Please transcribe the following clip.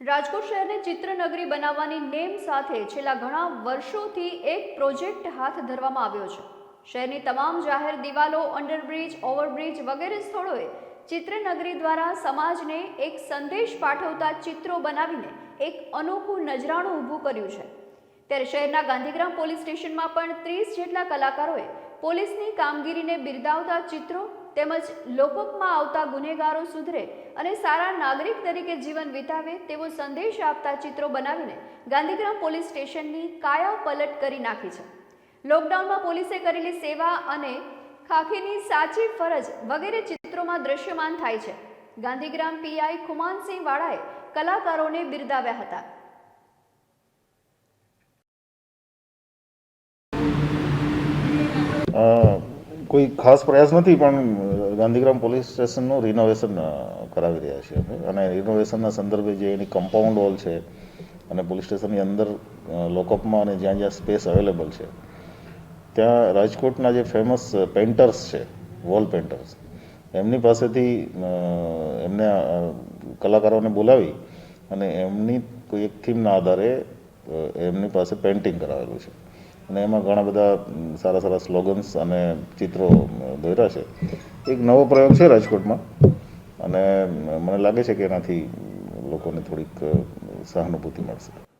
રાજકોટ શહેરને ચિત્રનગરી બનાવવાની નેમ સાથે છેલ્લા ઘણા વર્ષોથી એક પ્રોજેક્ટ હાથ ધરવામાં આવ્યો છે. શહેરની તમામ જાહેર દિવાલો, અંડરબ્રિજ, ઓવરબ્રિજ વગેરે સ્થળોએ ચિત્રનગરી દ્વારા સમાજને એક સંદેશ પાઠવતા ચિત્રો બનાવીને એક અનોખું નજરાણું ઊભું કર્યું છે. ત્યારે શહેરના ગાંધીગ્રામ પોલીસ સ્ટેશનમાં પણ ત્રીસ જેટલા કલાકારોએ પોલીસની કામગીરીને બિરદાવતા ચિત્રો તેમજ લોકોમાં આવતા ગુનેગારો સુધરે અને સારા નાગરિક તરીકે જીવન વિતાવે તેવો સંદેશ આપતા ચિત્રો બનાવીને ગાંધીગ્રામ પોલીસ સ્ટેશનની કાયા પલટ કરી નાખી છે. લોકડાઉનમાં પોલીસે કરેલી સેવા અને ખાખીની સાચી ફરજ વગેરે ચિત્રોમાં દ્રશ્યમાન થાય છે. ગાંધીગ્રામ પીઆઈ ખુમાનસિંહ વાળાએ કલાકારોને બિરદાવ્યા હતા. કોઈ ખાસ પ્રયાસ નથી, પણ ગાંધીગ્રામ પોલીસ સ્ટેશનનું રિનોવેશન કરાવી રહ્યા છીએ અમે. અને રિનોવેશનના સંદર્ભે જે એની કમ્પાઉન્ડ વોલ છે અને પોલીસ સ્ટેશનની અંદર લોકઅપમાં અને જ્યાં જ્યાં સ્પેસ અવેલેબલ છે, ત્યાં રાજકોટના જે ફેમસ પેન્ટર્સ છે વોલ પેન્ટર્સ એમની પાસેથી એમને કલાકારોને બોલાવી અને એમની કોઈ એક થીમના આધારે એમની પાસે પેઇન્ટિંગ કરાવેલું છે. અને એમાં ઘણા બધા સારા સારા સ્લોગન્સ અને ચિત્રો દોર્યા છે. એક નવો પ્રયોગ છે રાજકોટમાં. અને મને લાગે છે કે એનાથી લોકોને થોડીક સહાનુભૂતિ મળશે.